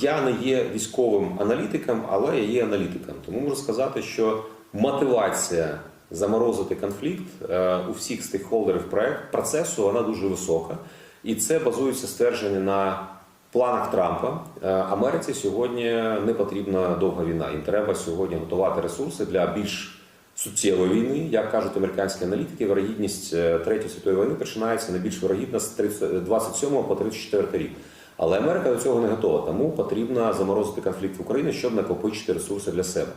Я не є військовим аналітиком, але я є аналітиком. Тому можу сказати, що мотивація заморозити конфлікт е, у всіх стейкхолдерів проект процесу вона дуже висока, і це базується ствердження на планах Трампа. Е, Америці сьогодні не потрібна довга війна. Їм треба сьогодні готувати ресурси для більш суттєвої війни. Як кажуть американські аналітики, вирогідність е, третьої світової війни починається найбільш вирогідна з 30 27 по 34 рік. Але Америка до цього не готова, тому потрібно заморозити конфлікт в Україні, щоб накопичити ресурси для себе.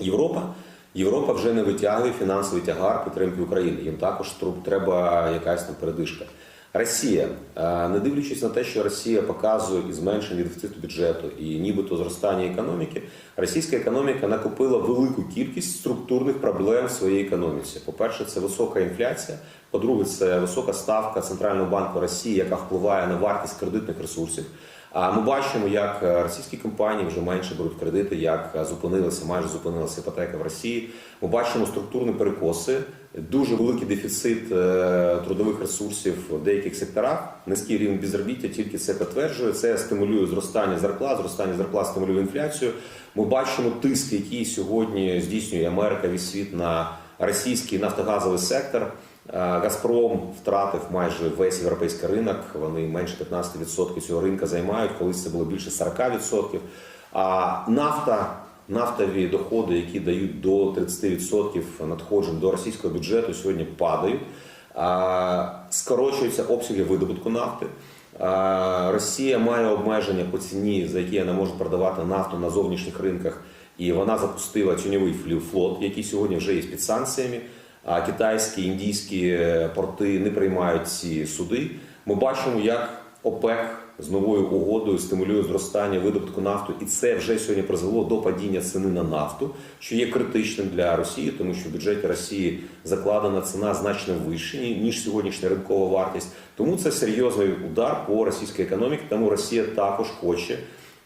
Європа. Європа вже не витягує фінансовий тягар підтримки України. Їм також треба якась там передишка. Росія, е, не дивлячись на те, що Росія показує і зменшення дефіциту бюджету і нібито зростання економіки, російська економіка накопила велику кількість структурних проблем в своїй економіці. По-перше, це висока інфляція. По-друге, це висока ставка Центрального банку Росії, яка впливає на вартість кредитних ресурсів. А ми бачимо, як е, російські компанії вже менше беруть кредити, як е, зупинилася, майже зупинилася іпотека в Росії. Ми бачимо структурні перекоси, дуже великий дефіцит е, трудових ресурсів в деяких секторах, низький рівень безробіття тільки це підтверджує. Це стимулює зростання зарплат, зростання зарплат стимулює інфляцію. Ми бачимо тиск, який сьогодні здійснює Америка весь світ на російський нафтогазовий сектор. Е, Газпром втратив майже весь європейський ринок. Вони менше 15% цього ринка займають, колись це було більше 40%. А нафта, нафтові доходи, які дають до 30% надходжень до російського бюджету, сьогодні падають. Скорочуються обсяги видобутку нафти. Росія має обмеження по ціні, за які вона може продавати нафту на зовнішніх ринках. І вона запустила тіньовий флот, який сьогодні вже є під санкціями. А китайські індійські е, порти не приймають ці суди. Ми бачимо, як ОПЕК з новою угодою стимулює зростання видобутку нафту, і це вже сьогодні призвело до падіння ціни на нафту, що є критичним для Росії, тому що в бюджеті Росії закладена ціна значно вища ніж сьогоднішня ринкова вартість. Тому це серйозний удар по російській економіці. Тому Росія також хоче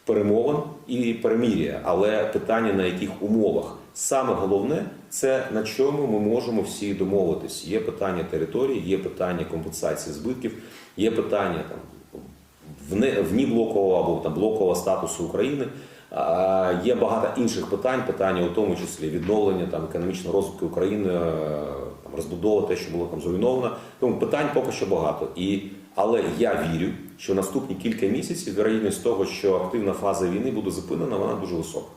перемовин і перемір'я, але питання на яких умовах. Саме головне це на чому ми можемо всі домовитись. Є питання території, є питання компенсації збитків, є питання там вні блокового або там блокового статусу України. Є багато інших питань, питання у тому числі відновлення там економічного розвитку України, е, там розбудова, те, що було там зруйновано. Тому питань поки що багато. І але я вірю, що наступні кілька місяців вірогідність того, що активна фаза війни буде зупинена, вона дуже висока.